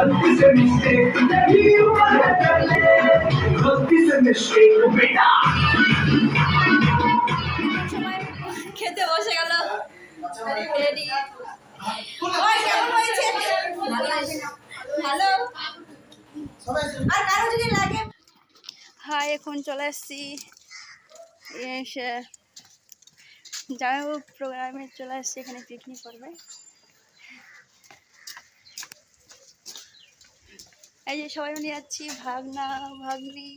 गलती से मिस्टेक नहीं हुआ है पहले गलती से मिस्टेक बेटा সবাই খেতে বসে গেল রেডি ওই কেমন হয়েছে ভালো আর কারো যদি লাগে হ্যাঁ এখন চলে এসছি এসে যাই হোক প্রোগ্রামে চলে এসছি এখানে পিকনিক করবে এই যে সবাই মিলে যাচ্ছি, ভাগনা, ভাগ্নি।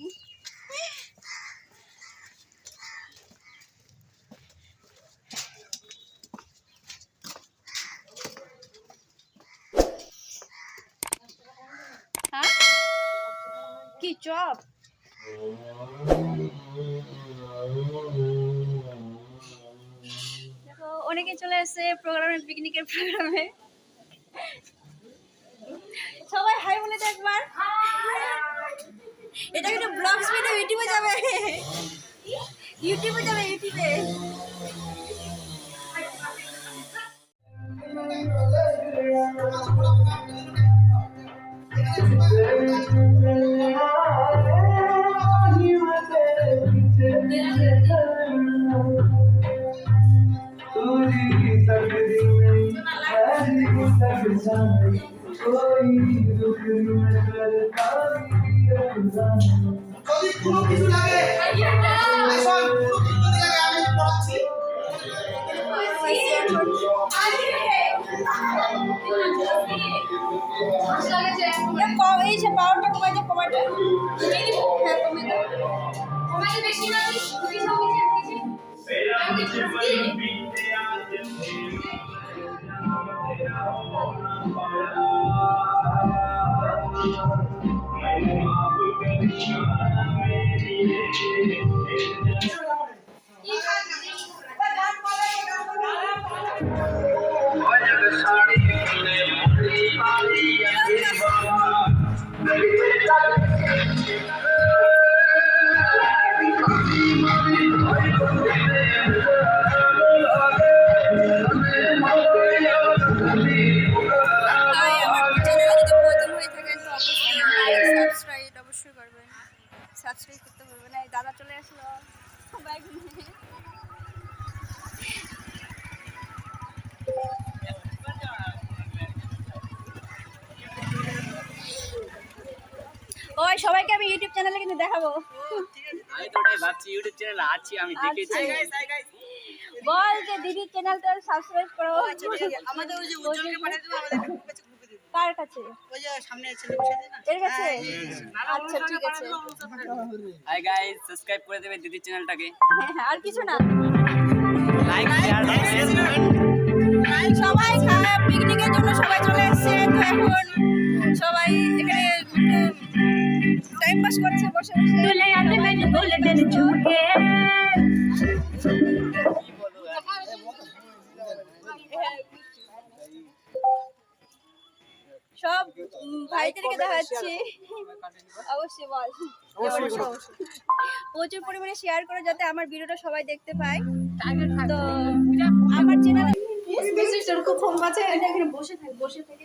হ্যাঁ? কি চপ? অনেকে চলে এসেছে প্রোগ্রামে পিকনিকের প্রোগ্রামে সবাই হাই বলে দে একবার। এটা কিন্তু ব্লগস ভিডিও ইউটিউবে যাবে। ইউটিউবে যাবে ইউটিউবে যদি এই যে পাওয়ারটা কমাই দে কমাইটা হ্যাঁ কমাই দাও তাই দাদা চলে আসলো। ওই সবাইকে আমি ইউটিউব চ্যানেলে কিন্তু দেখাবো। আমি তো ওটাই ভাবছি ইউটিউব চ্যানেলে আছি আমি দেখেছি। বল যে দিদির চ্যানেলটা সাবস্ক্রাইব করো। আমাদের ওই যে উজ্জ্বলকে পাঠিয়ে দেবো আমাদের গ্রুপে কাছে গ্রুপে দেবো কার কাছে? ওই যে সামনে ছেলে বসে আছে না? এর কাছে? আচ্ছা ঠিক আছে। হাই গাইস সাবস্ক্রাইব করে দেবে দিদির চ্যানেলটাকে। হ্যাঁ, আর কিছু না। লাইক শেয়ার সবাই খায়। পিকনিকের জন্য সবাই চলে এসেছে। তো এখন সবাই এখানে টাইম পাস করছে বসে বসে। সব ভাইদেরকে দেখাচ্ছি। অবশ্যই বল। প্রচুর পরিমাণে শেয়ার করো যাতে আমার ভিডিওটা সবাই দেখতে পায়। তো আমার চ্যানেল খুব বসে থাকি বসে থেকে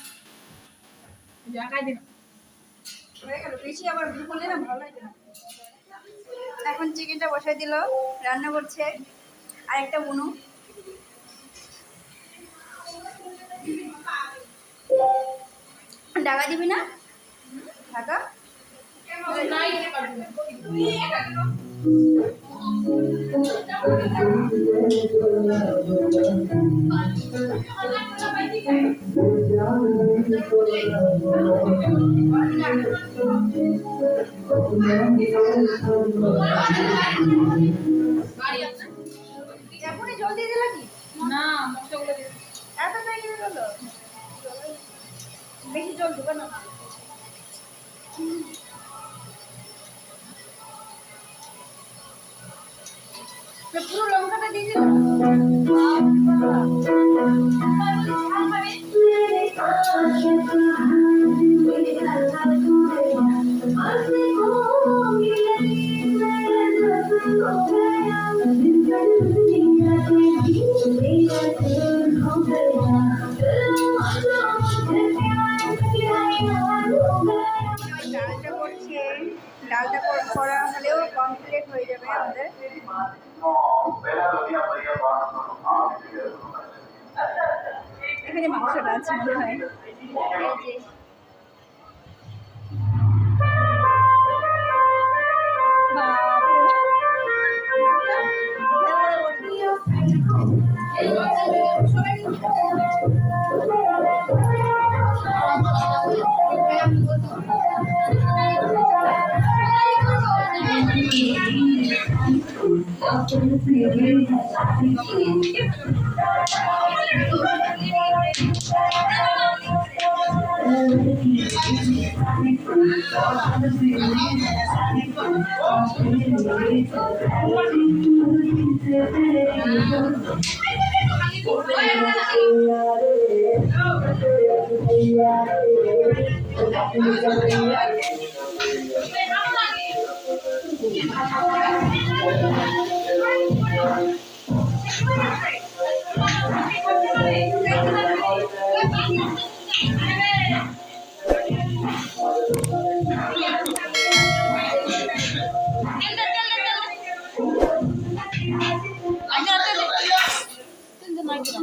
এখন চিকেনটা বসাই দিল রান্না করছে আর একটা বুনু। ঢাকা দিবি না? ঢাকা? এখনই জল দিলা কি না এত তাই জল বেশি জল দেবে পুরো লঙ্কাটা দিয়ে দিলাম ডালটা দুই বার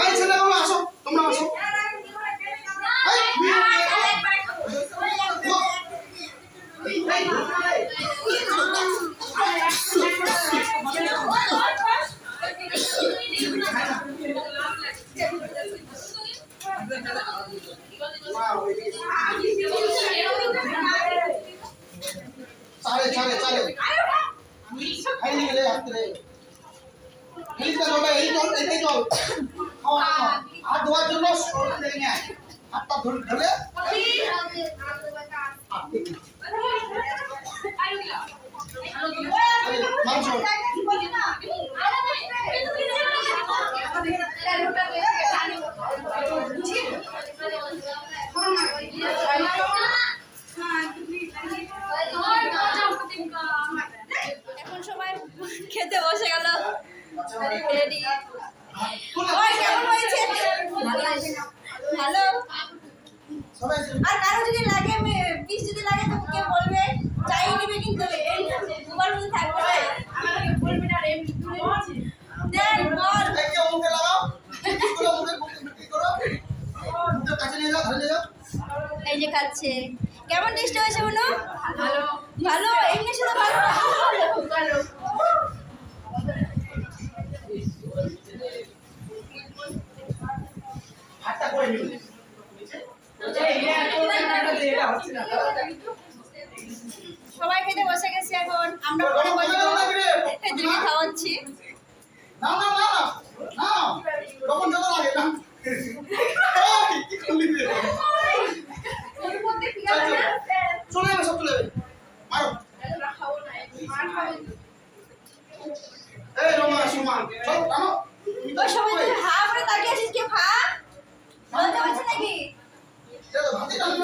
এই ছেলেগুলো আসো তোমরা আসো এই, বিয়ে দিয়ে দাও। চালে চালে চালে খাই নিয়ে গেলে হাত ধরে হেলিকটা জলটা এই জল এটাই জল খাওয়া খাওয়া হাত ধোয়ার জন্য সরকার দেখে নেয় হাতটা ধরে ধরে মাংস এখন সবাই খেতে বসে গেল রেডি কেমন হয়েছে? ভালো? আর কারও যদি লাগে পিস যদি লাগে তো কেউ বলবে? চাই নিবে কিন্তু দুবার মধ্যে থাকবে না দেন বল। এই মুখে লাগাও করো মুখে মুখে মুখে করো মুখের কাছে নিয়ে যাও ধরে নিয়ে যাও এই যে খাচ্ছে। কেমন টেস্ট হয়েছে বলো ভালো। ভালো? এমনি শুধু ভালো ভালো। আমরা পরে বলব খাওয়াচ্ছি না না না না তখন যত লাগে না এই, কি করলি রে? ওর মধ্যে কি চল, আছে চল। চলে যাবে সব চলে যাবে মারো এই রমা সুমা চল টানো ওই সময় তুই হা করে তাকিয়ে আছিস কে খা বলতে পারছিস নাকি ভাতি টানো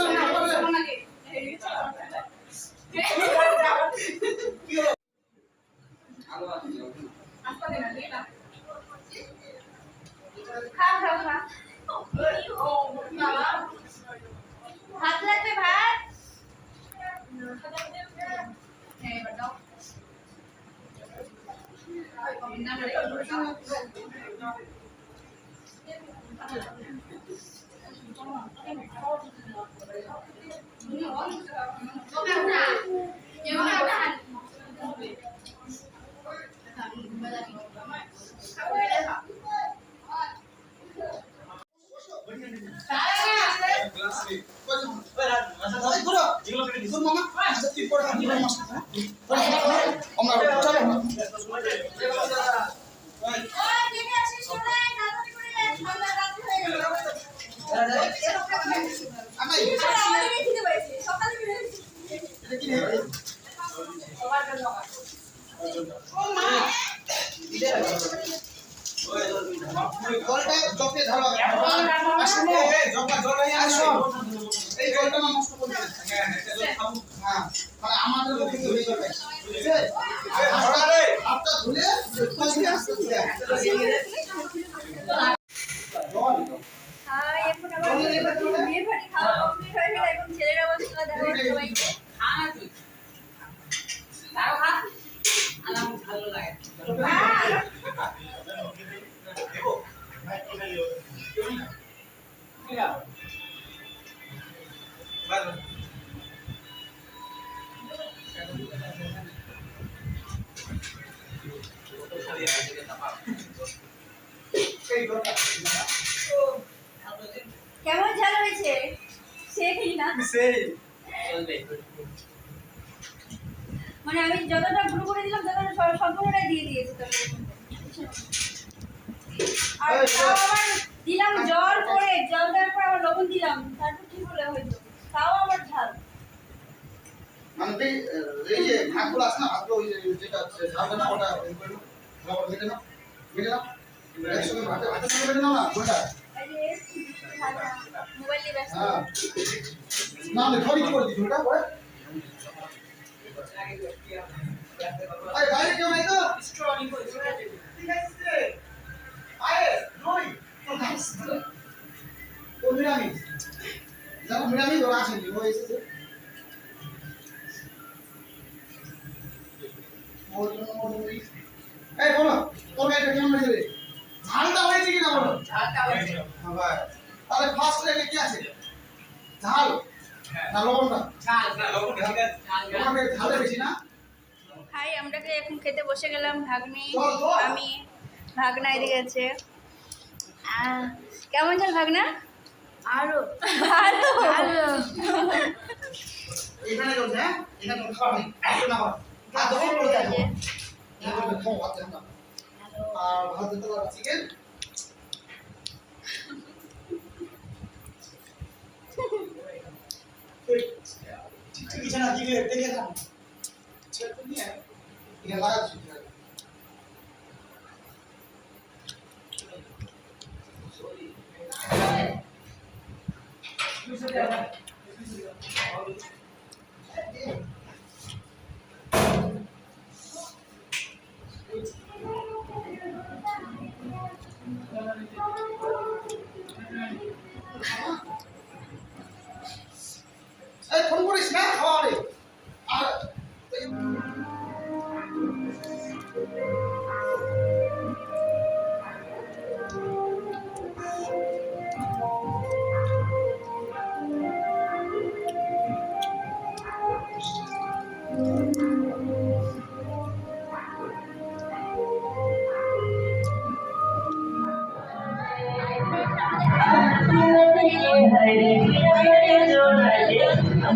খেলি মানে আমি যতটা গুঁড়ো করে দিলাম ততটা সম্পূর্ণটাই দিয়ে দিয়েছি আর আবার দিলাম জল করে জল দেওয়ার পর আবার লবণ দিলাম। তারপর ঠিক হলে হয়তো? তাও আমার ঝাল। মানে এই যে ভাগগুলো আছে না ভাগগুলো ওই যে যেটা আছে ঝালটা না ওটা কেটে নাও। কেটে নাও একসঙ্গে ভাতে ভাতের সঙ্গে কেটে না না। মোবাইল নিয়ে ব্যস্ত। হ্যাঁ। না না কি করে দিছো ওটা পরে। আরে, বাইরে কেউ নাই তো? ঠিক আছে আরে, নই তো। গাইস ও মিরামি যারা মিরামি ওরা আসেনি, ও এসেছে ওর জন্য ওর জন্য এই- এই বলো তোর গাড়িটা কেমন হয়েছে রে ঝালটা হয়েছে কিনা বলো হ্যাঁ ভাই তাহলে ফার্স্ট রেটে কি আছে ঝাল না লবণটা লবণটা ঝালে বেশি না হাই আমরা যে এখন খেতে বসে গেলাম ভাগ্নি। আমি ভাগনা এদিকে আছে কেমন চল ভাগনা আরও ভালো এখানে চলছে হ্যাঁ এখানে খাওয়া নেই একটু না হ্যাঁ আর ভাত দিতে চিকেন কিছু দিলে দেখে তো নিয়ে লাগাচ্ছি এই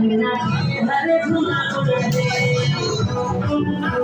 I'm not নামাজ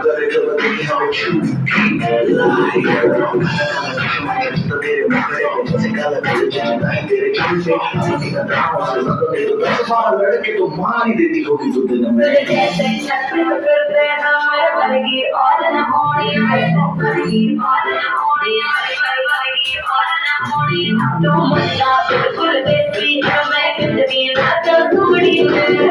जो बदली हमें छू लाई तो तेरे मुखड़े को जैसे गलत है जाता है तेरे छू से किसी का दावा से सब दे दो दस बार लड़के तो मार ही देती होगी तो दिन में जैसे शत्रु करते हैं मैं बलगी और न होनी है बलगी और न होनी है बलगी और न होनी तो मज़ा बिल्कुल देसी है मैं कितनी ना तो टूटी है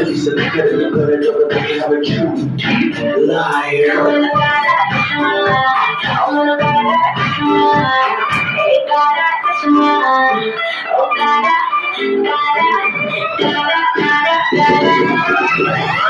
Billy's a a liar. Oh, God, God, God, God, God, God.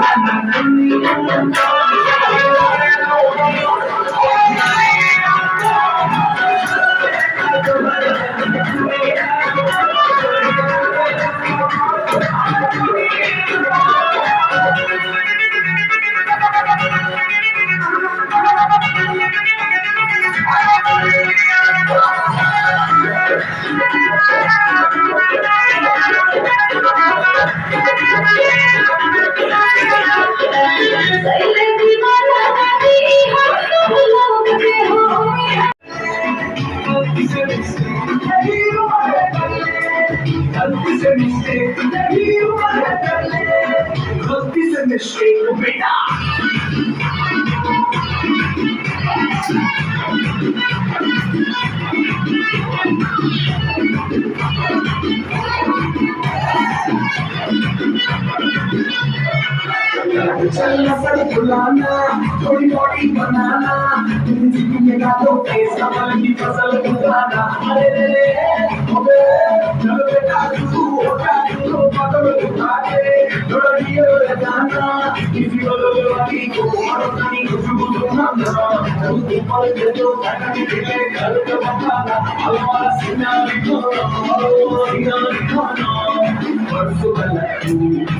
I'm not going to be able to do that.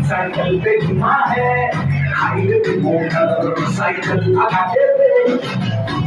Cycle पे घुमा है हाईवे पे motor cycle Agha they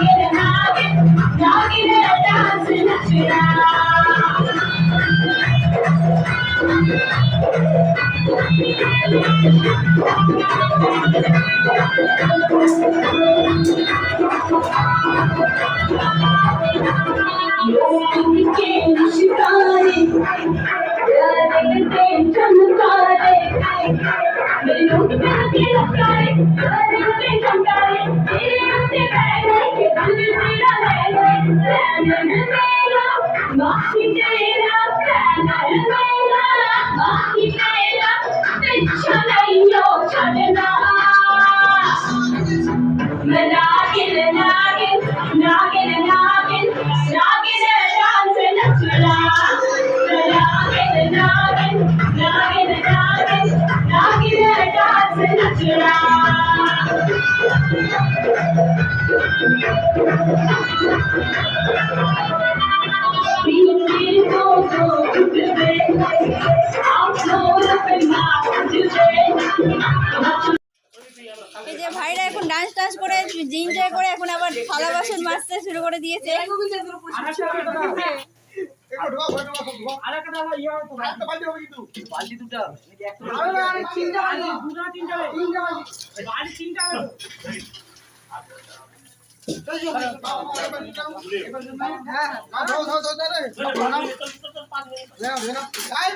You're the shikari, you're the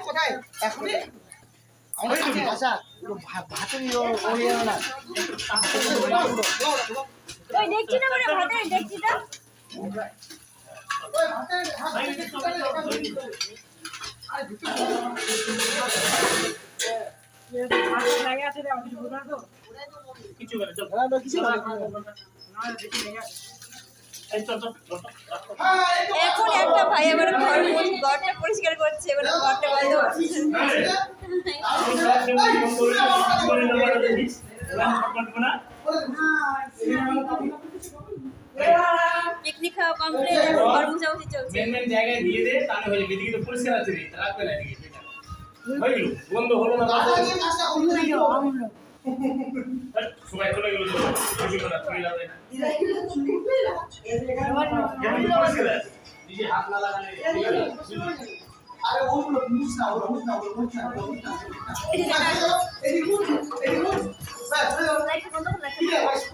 কোথায় এখনই আচ্ছা ভাতে ওই না ওই দেখছিটা মানে ভাতে দেখছিটা ওই ভাতে এখন একটা ভাই আবার ঘর ঘরটা পরিষ্কার করছে এবার ঘরটা বন্ধ করছে পিকনিক খাওয়া কমপ্লিট এখন ঘর মুছামুছি চলছে। মেন মেন জায়গায় দিয়ে দে তাহলে হয়ে যাবে। এদিকে তো পরিষ্কার আছে রে রাখবে না এদিকে হয়ে গেল বন্ধ হলো না দাদা তাহলে দিয়ে কাজটা করতে দিও সবাই চলে গেল কিছু করে তুই লাভ নেই পরিষ্কার আছে নিজে হাত না লাগালে আরে ওগুলো মুছ না ওগুলো মুছ না ওগুলো মুছ না ওগুলো মুছ না এদিকে মুছ এদিকে মুছ ব্যাস হয়ে গেল লাইটটা বন্ধ করে। রাখো। ঠিক আছে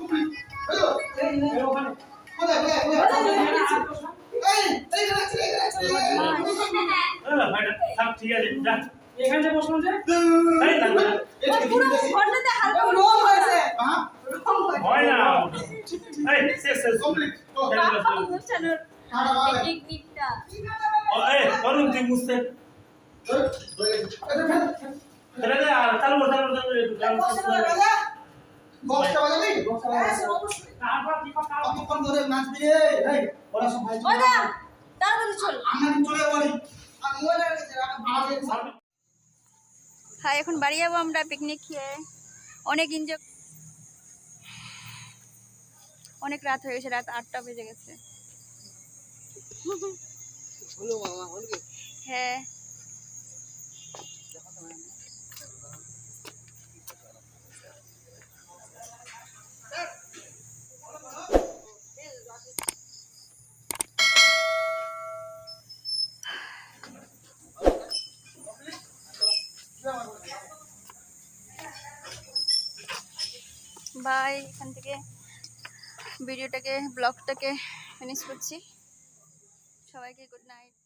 ঠিক আছে যা এখানে বসলাম যে, এই না না ওই পুরো ঘরটাতে হালকা রং হয়েছে। হ্যাঁ? হয় না। এই শেষ শেষ কমপ্লিট টাটা বাই পিকনিকটা এই অরুণ তুই এটা যা আর চালু কর। বক্সটা বাজাবি? বক্সটা বাজাবি তারপর কি কথা হবে? কতক্ষণ ধরে নাচবি রে এই ওরা সব ভাই তাড়াতাড়ি চল। আমরা চলে হ্যাঁ এখন বাড়ি যাব আমরা পিকনিক খেয়ে অনেক এনজয় অনেক রাত হয়ে গেছে রাত আটটা বেজে গেছে। হ্যাঁ। বাই এখান থেকে ভিডিওটাকে ব্লগটাকে ফিনিশ করছি। সবাইকে গুড নাইট